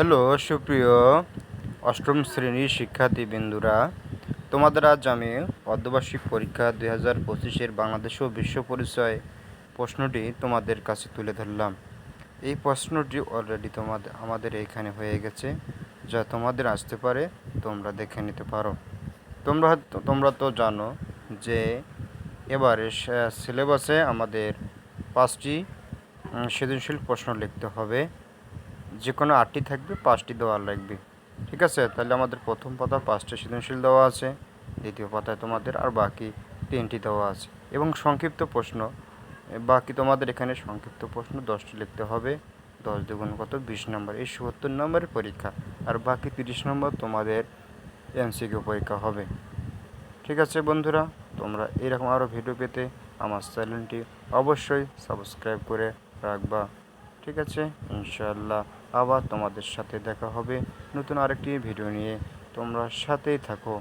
Hello, সুপ্রিয় অষ্টম শ্রেণির শিক্ষার্থীবৃন্দুরা। তোমাদের আজ আমি অর্ধবার্ষিক পরীক্ষা দুই হাজার পঁচিশের বাংলাদেশ ও বিশ্ব পরিচয় প্রশ্নটি তোমাদের কাছে তুলে ধরলাম। এই প্রশ্নটি অলরেডি তোমাদের, আমাদের এখানে হয়ে গেছে, যা তোমাদের আসতে পারে, তোমরা দেখে নিতে পারো। তোমরা তোমরা তো জানো যে এবারে সিলেবাসে আমাদের পাঁচটি সৃজনশীল প্রশ্ন লিখতে হবে। যে কোনো আটটি থাকবে, পাঁচটি দেওয়া লাগবে। ঠিক আছে? তাহলে আমাদের প্রথম পাতা পাঁচটি সৃজনশীল দেওয়া আছে, দ্বিতীয় পাতায় তোমাদের আর বাকি তিনটি দেওয়া আছে। এবং সংক্ষিপ্ত প্রশ্ন, বাকি তোমাদের এখানে সংক্ষিপ্ত প্রশ্ন দশটি লিখতে হবে। দশ দুগুণ কত? বিশ নম্বর। এই সত্তর নম্বরের পরীক্ষা। আর বাকি তিরিশ নম্বর তোমাদের এমসিকিউ পরীক্ষা হবে। ঠিক আছে বন্ধুরা? তোমরা এরকম আরও ভিডিও পেতে আমার চ্যানেলটি অবশ্যই সাবস্ক্রাইব করে রাখবা। ঠিক আছে? ইনশাআল্লাহ। আবার তোমাদের সাথে দেখা হবে নতুন আরেকটি ভিডিও নিয়ে। তোমরা সাথেই থাকো।